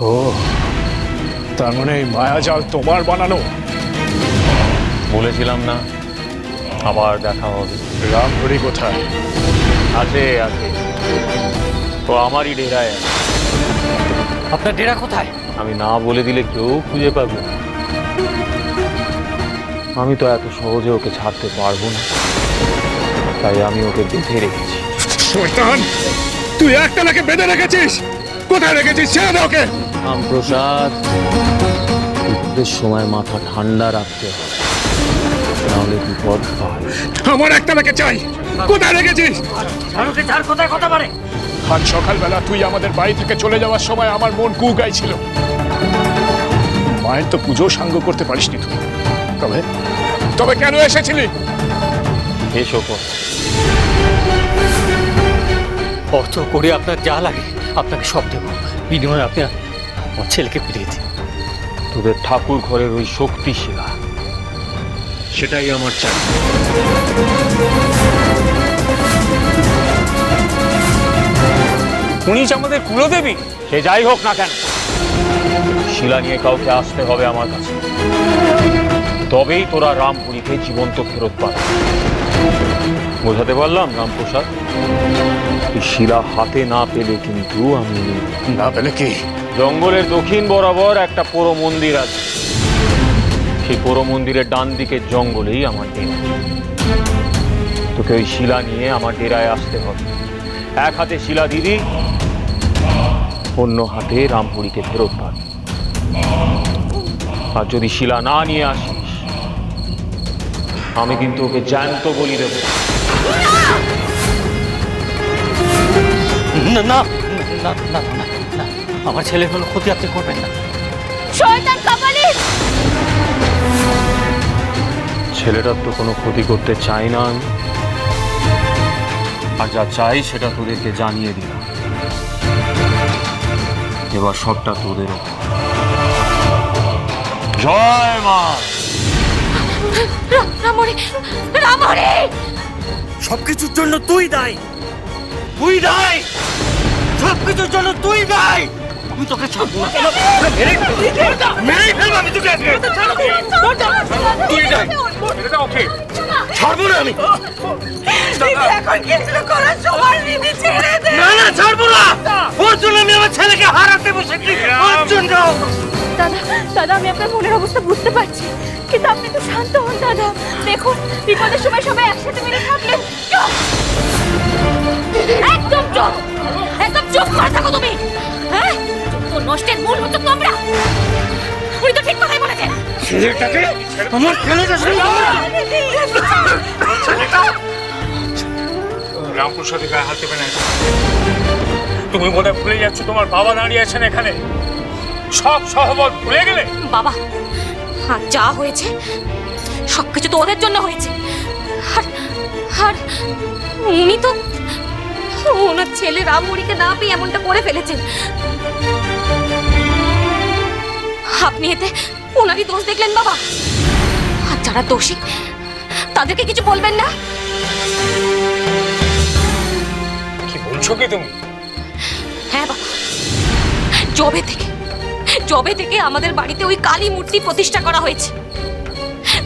ও তার মানে এই মায়াজাল তোমার বানানো? বলেছিলাম না আবার দেখা হবে। রামহরি কোথায়? আছে আছে। তো আমারই ডেরায় আছে। আপনার ডেরা কোথায়? আমি না বলে দিলে কেউ খুঁজে পাবে না। আমি তো এত সহজে ওকে ছাড়তে পারব না। তাই আমি ওকে বেঁধে রেখেছি। শয়তান তুই একটা নাকে বেঁধে রেখেছিস? কোথায় রেখেছিস? ছেড়ে দে ওকে। রামপ্রসাদ বিপদের সময় মাথা ঠান্ডা রাখতে হবে। নাহলে বিপদ হয়। আমার একটা নাকে চাই। কোথায় রেখেছিস? ঝাড়ুকে চার কোথায় কথা পারে আজ সকালবেলা তুই আমাদের বাড়ি থেকে চলে যাওয়ার সময় আমার মন কু গাইছিল। মায়ের তো পুজো সাঙ্গ করতে পারিসনি তুই। তবে তবে কেন এসেছিলি? এসো অর্থ করে আপনার যা লাগে। আপনাকে সব দেবো। বিনিময়ে আপনি আমার ছেলেকে ফিরিয়ে দিন। তোদের ঠাকুর ঘরের ওই শক্তি শিলা সেটাই আমার চাই। উনি যে আমাদের কুলদেবী। সে যাই হোক না কেন। শিলা নিয়ে কাউকে আসতে হবে আমার কাছে। তবেই তোরা রামপুরীকে জীবন্ত ফেরত পাবে। বোঝাতে পারলাম রামপ্রসাদ? শিলা হাতে না পেলে কিন্তু আমি না পেলে কি? জঙ্গলের দক্ষিণ বরাবর একটা পোড়ো মন্দির আছে। সেই পোড়ো মন্দিরের ডান দিকের জঙ্গলেই আমার ডেরা। তোকে ওই শিলা নিয়ে আমার ডেরায় আসতে হবে। এক হাতে শিলা দিদি অন্য হাতে রামপুরীকে ফেরত পাবে। আর যদি শিলা না নিয়ে আসিস আমি কিন্তু ওকে জ্যান্ত বলি দেবো। না না না না না না আমার ছেলের কোনো ক্ষতি আপনি করবেন না। শয়তান কাপালি! ছেলেটার তো কোনো ক্ষতি করতে চাই না আমি। আর যা চাই সেটা তোদেরকে জানিয়ে দিলাম। এবার সবটা তোদের। জয় মা! রামরে রামরে সবকিছুর জন্য তুই দায়। তুই দায়ী! সবকিছুর জন্য তুই দায়! আমি তোকে ছাড়বো না। মেরেই ফেলব। আমি তোকে। তুই দায়ী। ছাড়বো না আমি। এখন কিছু করার সময় নিবি ছেড়ে দে। না না ছাড়বো না। ওর জন্য আমি আমার ছেলেকে হারাতে বসেছি। ওর জন্য। দাদা দাদা, আমি আপনার মনের অবস্থা বুঝতে পারছি। কিন্তু আপনি তো শান্ত হন, দাদা। দেখুন, বিপদের সময় সবাই একসাথে মিলে থাকলেন একদম চুপ! একদম চুপ করে থাকো তুমি! হ্যাঁ? নষ্টের মূল হচ্ছে তোমরা! উনি তো ঠিক কথাই বলেছেন। ছেলেটাকে আমার ছেলেটার সঙ্গে রামপ্রসাদের গায়ে হাত দেবে না। তুমি হয় ভুলে যাচ্ছ, তোমার বাবা দাঁড়িয়ে আছেন এখানে। সব সহবল ভুলে গেলে? বাবা আর যা হয়েছে সবকিছু তো ওদের জন্য হয়েছে। আর আর উনি তো ওনার ছেলে রামমুড়িকে না পেয়ে এমনটা করে ফেলেছেন। আপনি এতে ওনারই দোষ দেখলেন বাবা? আর যারা দোষী তাদেরকে কিছু বলবেন না? কি বলছো কি তুমি? হ্যাঁ বাবা জবে থেকে জবে থেকে আমাদের বাড়িতে ওই কালী মূর্তি প্রতিষ্ঠা করা হয়েছে।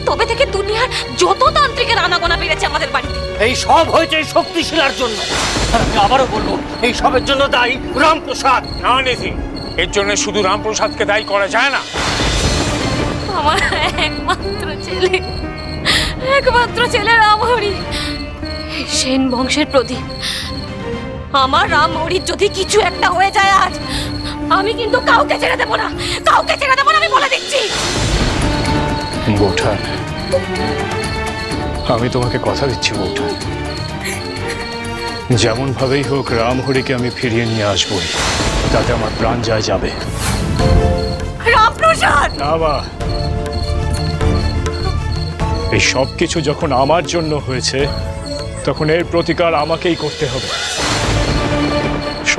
তবে থেকে দুনিয়ার যত তান্ত্রিকের আনাগোনা বেড়েছে আমাদের বাড়িতে। এই সব হয়েছে এই শক্তিশীলার জন্য। আমি আবারও বলব এই সবের জন্য দায়ী রামপ্রসাদ। না নিধি এর জন্য শুধু রামপ্রসাদকে দায়ী করা যায় না। আমার একমাত্র ছেলে একমাত্র ছেলে রামহরি। সেন বংশের প্রদীপ। আমার রামহরির যদি কিছু একটা হয়ে যায় আজ আমি কিন্তু কাউকে ছেড়ে দেবো না। কাউকে ছেড়ে দেবো না আমি বলে দিচ্ছি। বৌঠান আমি তোমাকে কথা দিচ্ছি বৌঠান। যেমন ভাবেই হোক রামহরিকে আমি ফিরিয়ে নিয়ে আসবই। তাতে আমার প্রাণ যায় যাবে। রামপ্রসাদ! এই সব কিছু যখন আমার জন্য হয়েছে তখন এর প্রতিকার আমাকেই করতে হবে।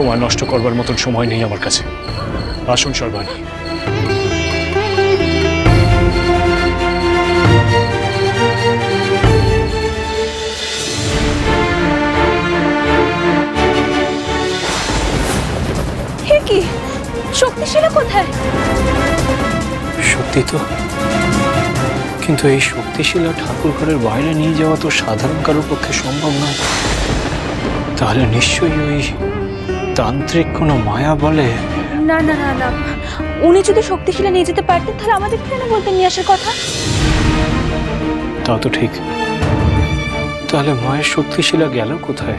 সময় নষ্ট করবার মতন সময় নেই আমার কাছে। আসুন সর্বাণী। কি? কোথায়? তো। কিন্তু এই শক্তিশীলা ঠাকুর ঘরের বাইরে নিয়ে যাওয়া তো সাধারণ কারোর পক্ষে সম্ভব নয়। তাহলে নিশ্চয়ই ওই তান্ত্রিক কোনো মায়া বলে? না না না না। উনি যদি শক্তিশীলা নিয়ে যেতে পারতেন তাহলে আমাদেরকে কেন বলতেন নিয়ে আসার কথা? তা তো ঠিক। তাহলে মায়ের শক্তিশীলা গেল কোথায়?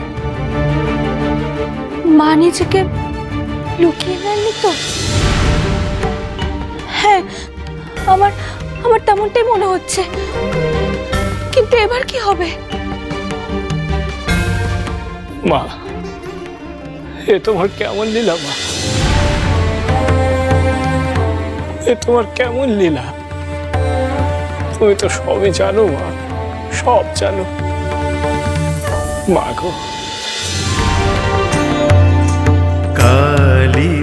মা নিজেকে লুকিয়ে নেননি তো? হ্যাঁ আমার আমার তেমনটাই মনে হচ্ছে। কিন্তু এবার কি হবে? মা এ তোমার কেমন লীলা, মা? এ তোমার কেমন লীলা? তুমি তো সবই জানো, মা। সব জানো। মা গো। কালী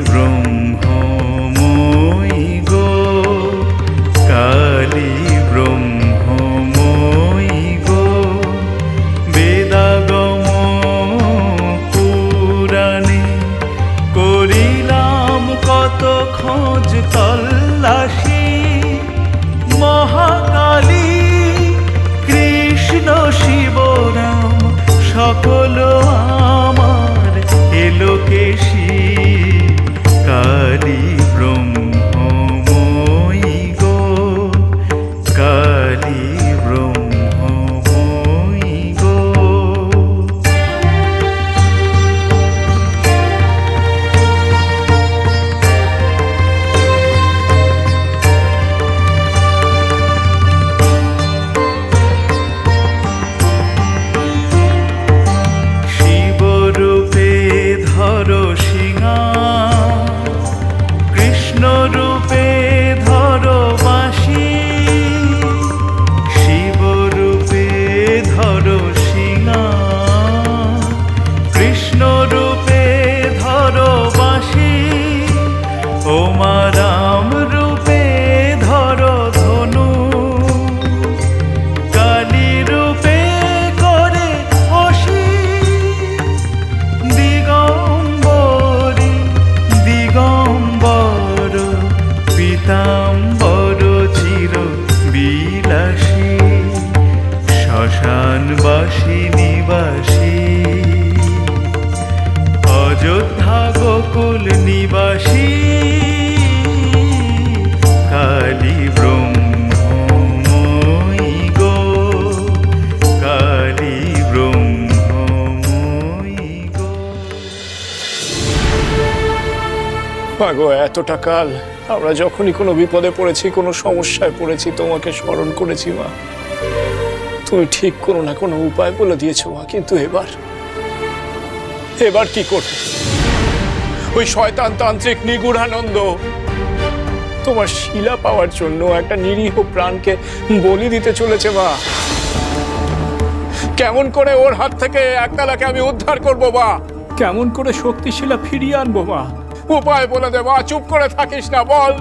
মা গো এতটা কাল। আমরা যখনই কোনো বিপদে পড়েছি, কোনো সমস্যায় পড়েছি, তোমাকে স্মরণ করেছি, মা। তুমি ঠিক কোনো না কোনো উপায় বলে দিয়েছ, মা, কিন্তু এবার এবার কি করবে? ওই শয়তান তান্ত্রিক নিগুড়ানন্দ। তোমার শিলা পাওয়ার জন্য একটা নিরীহ প্রাণকে বলি দিতে চলেছে, মা। কেমন করে ওর হাত থেকে একতালাকে আমি উদ্ধার করব, মা? কেমন করে শক্তিশীলা ফিরিয়ে আনব, মা? উপায় বলে দে মা চুপ করে থাকিস না, বল।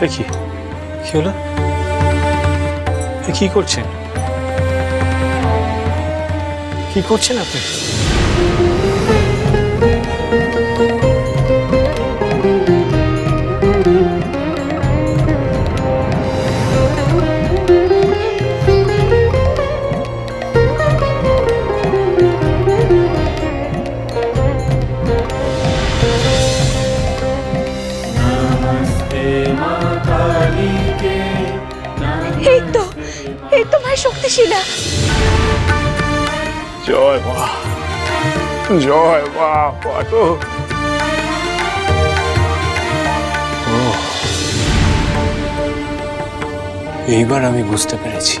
দেখি কি? হলো? কি করছেন? কি করছেন আপনি? এই তো এই তো মায়ের শক্তিশীলা। জয় মা জয় মা পাগো এইবার আমি বুঝতে পেরেছি।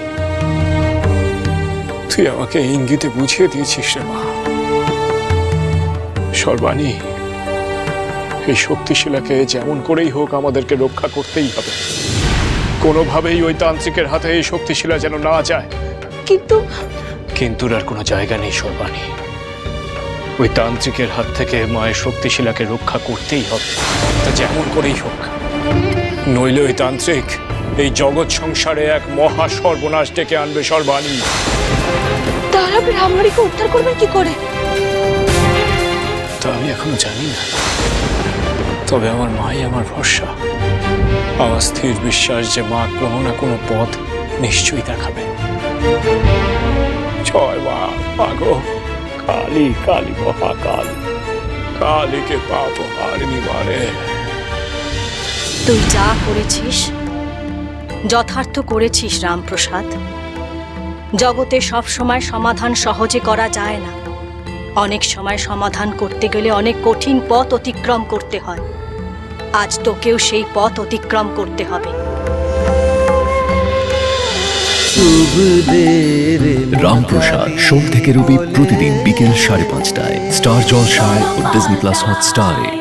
তুই আমাকে ইঙ্গিতে বুঝিয়ে দিয়েছিস রে মা। সর্বাণী এই শক্তিশীলাকে যেমন করেই হোক আমাদেরকে রক্ষা করতেই হবে। কোনোভাবেই ওই তান্ত্রিকের হাতে এই শক্তিশীলা যেন না যায়। কিন্তু কিন্তু আর কোনো জায়গা নেই সর্বাণী। ওই তান্ত্রিকের হাত থেকে মায়ের শক্তিশীলাকে রক্ষা করতেই হবে। তা যেমন করেই হোক। নইলে ওই তান্ত্রিক এই জগৎ সংসারে এক মহা সর্বনাশ ডেকে আনবে সর্বাণী। তারা রামহরিকে উদ্ধার করবেন কি করে? তা আমি এখনও জানি না। তবে আমার মাই আমার ভরসা। আমার স্থির বিশ্বাস যে মা কোনো না কোনো পথ নিশ্চয়ই দেখাবে। জয় মা মাগো কালী কালী মহাকাল। কালীকে পাপ হারিনি মারে তুই যা করেছিস, যথার্থ করেছিস রামপ্রসাদ। জগতে সব সময় সমাধান সহজে করা যায় না। অনেক সময় সমাধান করতে গেলে অনেক কঠিন পথ অতিক্রম করতে হয়। আজ তোকেও সেই পথ অতিক্রম করতে হবে। রামপ্রসাদ, সোম থেকে রবি প্রতিদিন বিকেল সাড়ে পাঁচটায়। স্টার জলসায় ও ডিজনি প্লাস হটস্টারে।